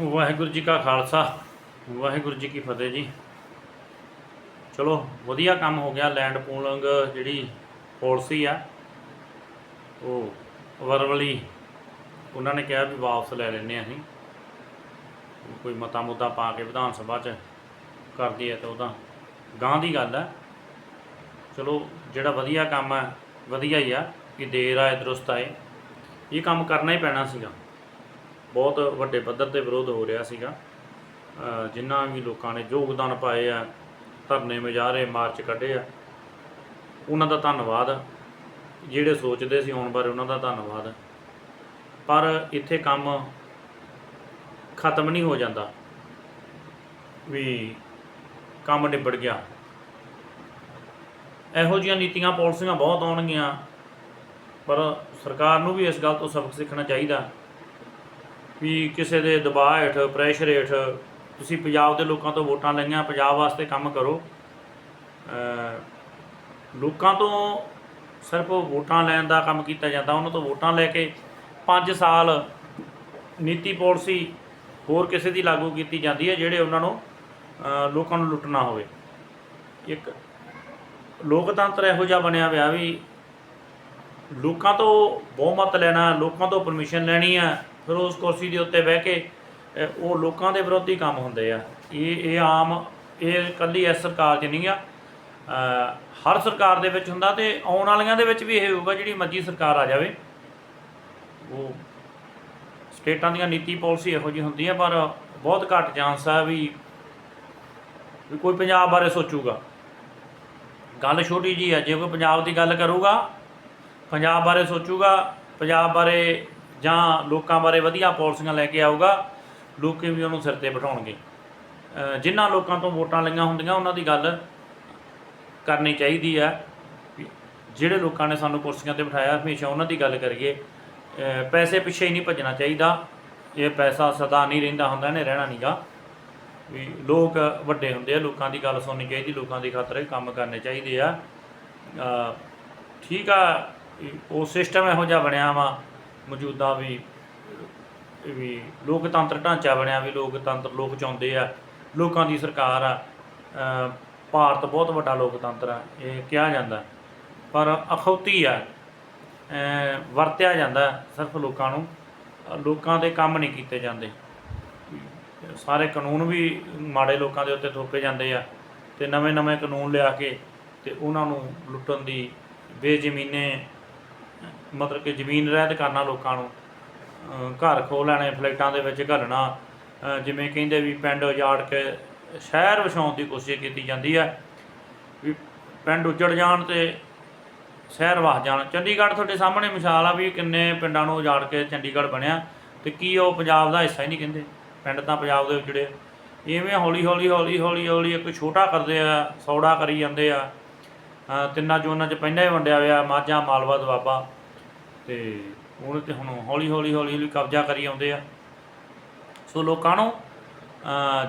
ਵਾਹਿਗੁਰੂ ਜੀ ਕਾ ਖਾਲਸਾ, ਵਾਹਿਗੁਰੂ ਜੀ ਕੀ ਫਤਿਹ ਜੀ। ਚਲੋ, ਵਧੀਆ ਕੰਮ ਹੋ ਗਿਆ, ਲੈਂਡ ਪੂਲਿੰਗ ਜਿਹੜੀ ਪਾਲਿਸੀ ਆ, ਉਹ ਵਰਵਲੀ ਉਹਨਾਂ ਨੇ ਕਿਹਾ ਵੀ ਵਾਪਸ ਲੈ ਲੈਣੇ ਅਸੀਂ। ਕੋਈ ਮਤਾ ਮੁੱਦਾ ਪਾ ਕੇ ਵਿਧਾਨ ਸਭਾ 'ਚ ਕਰਦੀ ਹੈ ਤਾਂ ਉਹਦਾ ਗਾਂ ਦੀ ਗੱਲ ਹੈ ਚਲੋ, ਜਿਹੜਾ ਵਧੀਆ ਕੰਮ ਹੈ ਵਧੀਆ ਹੀ ਆ, ਕਿ ਦੇਰ ਆਏ ਦਰੁਸਤ ਆਏ ਇਹ ਕੰਮ ਕਰਨਾ ਹੀ ਪੈਣਾ ਸੀਗਾ। ਬਹੁਤ ਵੱਡੇ ਪੱਧਰ ਤੇ ਵਿਰੋਧ ਹੋ ਰਿਹਾ ਸੀਗਾ। ਜਿਨ੍ਹਾਂ ਵੀ ਲੋਕਾਂ ਨੇ ਯੋਗਦਾਨ ਪਾਏ ਆ, ਧਰਨੇ ਮੁਜ਼ਾਹਰੇ, ਮਾਰਚ ਕੱਢੇ ਆ, ਉਹਨਾਂ ਦਾ ਧੰਨਵਾਦ। ਜਿਹੜੇ ਸੋਚਦੇ ਸੀ ਆਉਣ ਬਾਰੇ ਉਹਨਾਂ ਦਾ ਧੰਨਵਾਦ। ਪਰ ਇੱਥੇ ਕੰਮ ਖਤਮ ਨਹੀਂ ਹੋ ਜਾਂਦਾ। ਵੀ ਕੰਮ ਨਿਬੜ ਗਿਆ। ਇਹੋ ਜਿਹੀਆਂ ਨੀਤੀਆਂ, ਪਾਲਿਸੀਆਂ ਬਹੁਤ ਆਉਣਗੀਆਂ। ਪਰ ਸਰਕਾਰ ਨੂੰ ਵੀ ਇਸ ਗੱਲ ਤੋਂ ਸਬਕ ਸਿੱਖਣਾ ਚਾਹੀਦਾ। ਵੀ ਕਿਸੇ ਦੇ ਦਬਾਅ ਹੇਠ ਪ੍ਰੈਸ਼ਰ ਹੇਠ ਤੁਸੀਂ ਪੰਜਾਬ ਦੇ ਲੋਕਾਂ ਤੋਂ ਵੋਟਾਂ ਲਈਆਂ, ਪੰਜਾਬ ਵਾਸਤੇ ਕੰਮ ਕਰੋ। ਲੋਕਾਂ ਤੋਂ ਸਿਰਫ ਵੋਟਾਂ ਲੈਣ ਦਾ ਕੰਮ ਕੀਤਾ ਜਾਂਦਾ, ਉਹਨਾਂ ਤੋਂ ਵੋਟਾਂ ਲੈ ਕੇ 5 ਸਾਲ ਨੀਤੀ ਪਾਲਿਸੀ ਹੋਰ ਕਿਸੇ ਦੀ ਲਾਗੂ ਕੀਤੀ ਜਾਂਦੀ ਹੈ, ਜਿਹੜੇ ਉਹਨਾਂ ਨੂੰ ਲੋਕਾਂ ਨੂੰ ਲੁੱਟਣਾ ਹੋਵੇ। ਇੱਕ ਲੋਕਤੰਤਰ ਇਹੋ ਜਿਹਾ ਬਣਿਆ ਹੋਇਆ ਵੀ ਲੋਕਾਂ ਤੋਂ ਬਹੁਮਤ ਲੈਣਾ, ਲੋਕਾਂ ਤੋਂ ਪਰਮਿਸ਼ਨ ਲੈਣੀ ਆ ਫਿਰ ਉਸ ਕੁਰਸੀ ਦੇ ਉੱਤੇ ਬਹਿ ਕੇ ਉਹ ਲੋਕਾਂ ਦੇ ਵਿਰੋਧੀ ਕੰਮ ਹੁੰਦੇ ਆ। ਇਹ ਇਹ ਆਮ, ਇਹ ਇਕੱਲੀ ਇਸ ਸਰਕਾਰ 'ਚ ਨਹੀਂ ਆ। ਹਰ ਸਰਕਾਰ ਦੇ ਵਿੱਚ ਹੁੰਦਾ ਤੇ ਆਉਣ ਵਾਲੀਆਂ ਦੇ ਵਿੱਚ ਵੀ ਇਹ ਹੋਊਗਾ, ਜਿਹੜੀ ਮਰਜ਼ੀ ਸਰਕਾਰ ਆ ਜਾਵੇ। ਉਹ ਸਟੇਟਾਂ ਦੀਆਂ ਨੀਤੀ ਪਾਲਿਸੀ ਇਹੋ ਜਿਹੀ ਹੁੰਦੀ ਹੈ ਪਰ ਬਹੁਤ ਘੱਟ ਚਾਂਸ ਆ ਵੀ ਵੀ ਕੋਈ ਪੰਜਾਬ ਬਾਰੇ ਸੋਚੂਗਾ। ਗੱਲ ਛੋਟੀ ਜੀ ਹੈ ਜੇ ਕੋਈ ਪੰਜਾਬ ਦੀ ਗੱਲ ਕਰੂਗਾ, ਪੰਜਾਬ ਬਾਰੇ ਸੋਚੂਗਾ, ਪੰਜਾਬ ਬਾਰੇ ਜਾਂ ਲੋਕਾਂ ਬਾਰੇ ਵਧੀਆ ਪਾਲਿਸੀਆਂ ਲੈ ਕੇ ਆਊਗਾ, ਲੋਕੀ ਵੀ ਉਹਨੂੰ ਸਿਰ ਤੇ ਬਿਠਾਉਣਗੇ। ਜਿਨ੍ਹਾਂ ਲੋਕਾਂ ਤੋਂ ਵੋਟਾਂ ਲਈਆਂ ਹੁੰਦੀਆਂ, ਉਹਨਾਂ ਦੀ ਗੱਲ ਕਰਨੀ ਚਾਹੀਦੀ ਆ। ਵੀ ਜਿਹੜੇ ਲੋਕਾਂ ਨੇ ਸਾਨੂੰ ਕੁਰਸੀਆਂ ਤੇ ਬਿਠਾਇਆ, ਹਮੇਸ਼ਾ ਉਹਨਾਂ ਦੀ ਗੱਲ ਕਰੀਏ। ਪੈਸੇ ਪਿੱਛੇ ਹੀ ਨਹੀਂ ਭੱਜਣਾ ਚਾਹੀਦਾ। ਇਹ ਪੈਸਾ ਸਦਾ ਨਹੀਂ ਰਹਿੰਦਾ ਹੁੰਦਾ, ਇਹਨੇ ਰਹਿਣਾ ਨਹੀਂਗਾ ਵੀ ਲੋਕ ਵੱਡੇ ਹੁੰਦੇ ਆ, ਲੋਕਾਂ ਦੀ ਗੱਲ ਸੁਣਨੀ ਚਾਹੀਦੀ, ਲੋਕਾਂ ਦੀ ਖਾਤਰ ਕੰਮ ਕਰਨੇ ਚਾਹੀਦੇ ਆ। ਠੀਕ ਆ, ਉਹ ਸਿਸਟਮ ਇਹੋ ਜਿਹਾ ਬਣਿਆ ਵਾ। ਮੌਜੂਦਾ ਵੀ ਵੀ ਲੋਕਤੰਤਰ ਢਾਂਚਾ ਬਣਿਆ, ਵੀ ਲੋਕਤੰਤਰ ਲੋਕ ਚਾਹੁੰਦੇ ਆ, ਲੋਕਾਂ ਦੀ ਸਰਕਾਰ ਆ ਭਾਰਤ ਬਹੁਤ ਵੱਡਾ ਲੋਕਤੰਤਰ ਆ, ਇਹ ਕਿਹਾ ਜਾਂਦਾ। ਪਰ ਅਖੌਤੀ ਆ ਵਰਤਿਆ ਜਾਂਦਾ ਸਿਰਫ ਲੋਕਾਂ ਨੂੰ, ਲੋਕਾਂ ਦੇ ਕੰਮ ਨਹੀਂ ਕੀਤੇ ਜਾਂਦੇ। ਸਾਰੇ ਕਾਨੂੰਨ ਵੀ ਮਾੜੇ ਲੋਕਾਂ ਦੇ ਉੱਤੇ ਥੋਪੇ ਜਾਂਦੇ ਆ, ਤੇ ਨਵੇਂ ਨਵੇਂ ਕਾਨੂੰਨ ਲਿਆ ਕੇ ਤੇ ਉਹਨਾਂ ਨੂੰ ਲੁੱਟਣ ਦੀ ਬੇਜ਼ਮੀਨੇ ਮਤਲਬ ਕਿ ਜ਼ਮੀਨ ਰਹਿਤ ਕਰਨਾ ਲੋਕਾਂ ਨੂੰ ਘਰ ਖੋਹ ਲੈਣੇ, ਫਲੈਟਾਂ ਦੇ ਵਿੱਚ ਘੱਲਣਾ ਜਿਵੇਂ ਕਹਿੰਦੇ ਵੀ ਪਿੰਡ ਉਜਾੜ ਕੇ ਸ਼ਹਿਰ ਵਸਾਉਣ ਦੀ ਕੋਸ਼ਿਸ਼ ਕੀਤੀ ਜਾਂਦੀ ਹੈ ਵੀ ਪਿੰਡ ਉੱਜੜ ਜਾਣ ਤੇ ਸ਼ਹਿਰ ਵਸ ਜਾਣ। ਚੰਡੀਗੜ੍ਹ ਤੁਹਾਡੇ ਸਾਹਮਣੇ ਮਿਸਾਲ ਆ ਵੀ ਕਿੰਨੇ ਪਿੰਡਾਂ ਨੂੰ ਉਜਾੜ ਕੇ ਚੰਡੀਗੜ੍ਹ ਬਣਿਆ ਤੇ ਕੀ ਉਹ ਪੰਜਾਬ ਦਾ ਹਿੱਸਾ ਹੀ ਨਹੀਂ ਕਹਿੰਦੇ। ਪਿੰਡ ਤਾਂ ਪੰਜਾਬ ਦੇ ਉਜੜੇ ਇਵੇਂ ਹੌਲੀ ਹੌਲੀ ਹੌਲੀ ਹੌਲੀ ਹੌਲੀ ਇੱਕ ਛੋਟਾ ਕਰਦੇ ਆ, ਸੌੜਾ ਕਰੀ ਜਾਂਦੇ ਆ। ਤਿੰਨਾਂ ਜ਼ੋਨਾਂ 'ਚ ਪਹਿਲਾਂ ਹੀ ਵੰਡਿਆ ਹੋਇਆ, ਮਾਝਾ, ਮਾਲਵਾ, ਦੁਆਬਾ। ਤੇ ਹੁਣ ਤੇ ਹੁਣ ਹੌਲੀ ਹੌਲੀ ਹੌਲੀ ਹੌਲੀ ਕਬਜ਼ਾ ਕਰੀ ਆਉਂਦੇ ਆ। ਸੋ ਲੋਕਾਂ ਨੂੰ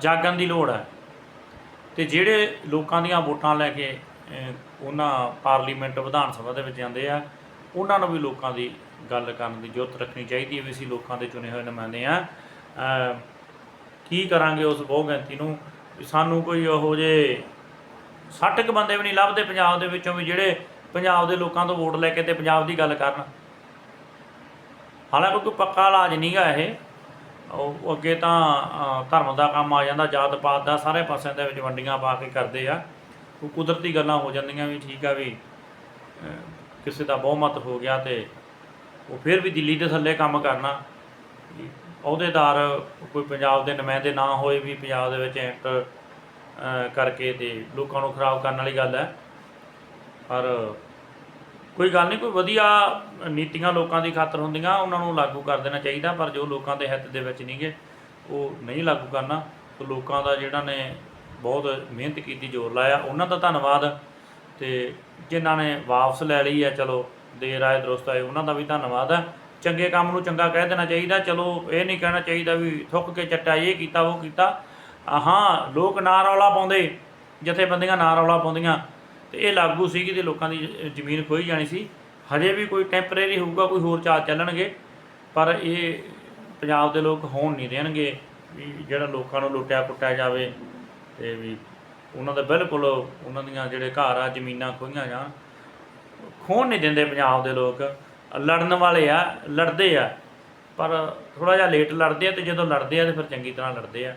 ਜਾਗਣ ਦੀ ਲੋੜ ਹੈ। ਤੇ ਜਿਹੜੇ ਲੋਕਾਂ ਦੀਆਂ ਵੋਟਾਂ ਲੈ ਕੇ ਉਹਨਾਂ ਪਾਰਲੀਮੈਂਟ ਵਿਧਾਨ ਸਭਾ ਦੇ ਵਿੱਚ ਜਾਂਦੇ ਆ, ਉਹਨਾਂ ਨੂੰ ਵੀ ਲੋਕਾਂ ਦੀ ਗੱਲ ਕਰਨ ਦੀ ਜੁਰਤ ਰੱਖਣੀ ਚਾਹੀਦੀ ਹੈ ਵੀ ਅਸੀਂ ਲੋਕਾਂ ਦੇ ਚੁਣੇ ਹੋਏ ਨੁਮਾਇੰਦੇ ਆ ਕੀ ਕਰਾਂਗੇ ਉਸ ਬਹੁ ਗਿਣਤੀ ਨੂੰ? ਵੀ ਸਾਨੂੰ ਕੋਈ ਉਹੋ ਜੇ 60 ਕੁ ਬੰਦੇ ਵੀ ਨਹੀਂ ਲੱਭਦੇ ਪੰਜਾਬ ਦੇ ਵਿੱਚੋਂ ਵੀ ਜਿਹੜੇ ਪੰਜਾਬ ਦੇ ਲੋਕਾਂ ਤੋਂ ਵੋਟ ਲੈ ਕੇ ਤੇ ਪੰਜਾਬ ਦੀ ਗੱਲ ਕਰਨ। ਹਾਲਾਂਕਿ ਕੋਈ ਪੱਕਾ ਇਲਾਜ ਨਹੀਂਗਾ ਇਹ। ਉਹ ਅੱਗੇ ਤਾਂ ਧਰਮ ਦਾ ਕੰਮ ਆ ਜਾਂਦਾ, ਜਾਤ ਪਾਤ ਦਾ ਸਾਰੇ ਪਾਸਿਆਂ ਦੇ ਵਿੱਚ ਵੰਡੀਆਂ ਪਾ ਕੇ ਕਰਦੇ ਆ। ਉਹ ਕੁਦਰਤੀ ਗੱਲਾਂ ਹੋ ਜਾਂਦੀਆਂ ਵੀ ਠੀਕ ਆ ਵੀ ਕਿਸੇ ਦਾ ਬਹੁਮਤ ਹੋ ਗਿਆ ਤੇ ਉਹ ਫਿਰ ਵੀ ਦਿੱਲੀ ਦੇ ਥੱਲੇ ਕੰਮ ਕਰਨਾ। ਅਹੁਦੇਦਾਰ ਕੋਈ ਪੰਜਾਬ ਦੇ ਨੁਮਾਇੰਦੇ ਨਾ ਹੋਏ ਵੀ ਪੰਜਾਬ ਦੇ ਵਿੱਚ ਐਂਟਰ ਕਰਕੇ ਤੇ ਲੋਕਾਂ ਨੂੰ ਖਰਾਬ ਕਰਨ ਵਾਲੀ ਗੱਲ ਹੈ। ਪਰ ਕੋਈ ਗੱਲ ਨਹੀਂ, ਕੋਈ ਵਧੀਆ ਨੀਤੀਆਂ ਲੋਕਾਂ ਦੀ ਖਾਤਰ ਹੁੰਦੀਆਂ, ਉਹਨਾਂ ਨੂੰ ਲਾਗੂ ਕਰ ਦੇਣਾ ਚਾਹੀਦਾ, ਪਰ ਜੋ ਲੋਕਾਂ ਦੇ ਹਿੱਤ ਦੇ ਵਿੱਚ ਨਹੀਂਗੇ, ਉਹ ਨਹੀਂ ਲਾਗੂ ਕਰਨਾ। ਸੋ ਲੋਕਾਂ ਦਾ ਜਿਹੜਾ ਨੇ ਬਹੁਤ ਮਿਹਨਤ ਕੀਤੀ, ਜ਼ੋਰ ਲਾਇਆ, ਉਹਨਾਂ ਦਾ ਧੰਨਵਾਦ। ਤੇ ਜਿਨ੍ਹਾਂ ਨੇ ਵਾਪਸ ਲੈ ਲਈ ਹੈ, ਚਲੋ ਦੇਰ ਆਏ ਦਰੁਸਤ ਆਏ, ਉਹਨਾਂ ਦਾ ਵੀ ਧੰਨਵਾਦ ਹੈ। ਚੰਗੇ ਕੰਮ ਨੂੰ ਚੰਗਾ ਕਹਿ ਦੇਣਾ ਚਾਹੀਦਾ, ਚਲੋ, ਇਹ ਨਹੀਂ ਕਹਿਣਾ ਚਾਹੀਦਾ ਵੀ ਥੁੱਕ ਕੇ ਚੱਟਾ, ਇਹ ਕੀਤਾ, ਉਹ ਕੀਤਾ। ਹਾਂ, ਲੋਕ ਨਾ ਰੌਲਾ ਪਾਉਂਦੇ, ਜਥੇਬੰਦੀਆਂ ਨਾ ਰੌਲਾ ਪਾਉਂਦੀਆਂ। ਤੇ ਇਹ ਲਾਗੂ ਸੀਗੀ ਤੇ ਲੋਕਾਂ ਦੀ ਜ਼ਮੀਨ ਖੋਈ ਜਾਣੀ ਸੀ। ਹਜੇ ਵੀ ਕੋਈ ਟੈਂਪਰੇਰੀ ਹੋਊਗਾ, ਕੋਈ ਹੋਰ ਚਾਲ ਚੱਲਣਗੇ, ਪਰ ਇਹ ਪੰਜਾਬ ਦੇ ਲੋਕ ਹੋਣ ਨਹੀਂ ਦੇਣਗੇ ਵੀ ਜਿਹੜਾ ਲੋਕਾਂ ਨੂੰ ਲੁੱਟਿਆ ਕੁੱਟਿਆ ਜਾਵੇ ਤੇ ਵੀ ਉਹਨਾਂ ਦਾ ਬਿਲਕੁਲ ਉਹਨਾਂ ਦੀਆਂ ਜਿਹੜੇ ਘਰ ਆ, ਜ਼ਮੀਨਾਂ ਖੋਹੀਆਂ ਜਾਣ। ਖੋਣ ਨਹੀਂ ਦਿੰਦੇ ਪੰਜਾਬ ਦੇ ਲੋਕ। ਲੜਨ ਵਾਲੇ ਆ, ਲੜਦੇ ਆ, ਪਰ ਥੋੜਾ ਜਿਹਾ ਲੇਟ ਲੜਦੇ ਆ ਤੇ ਜਦੋਂ ਲੜਦੇ ਆ ਤੇ ਫਿਰ ਚੰਗੀ ਤਰ੍ਹਾਂ ਲੜਦੇ ਆ।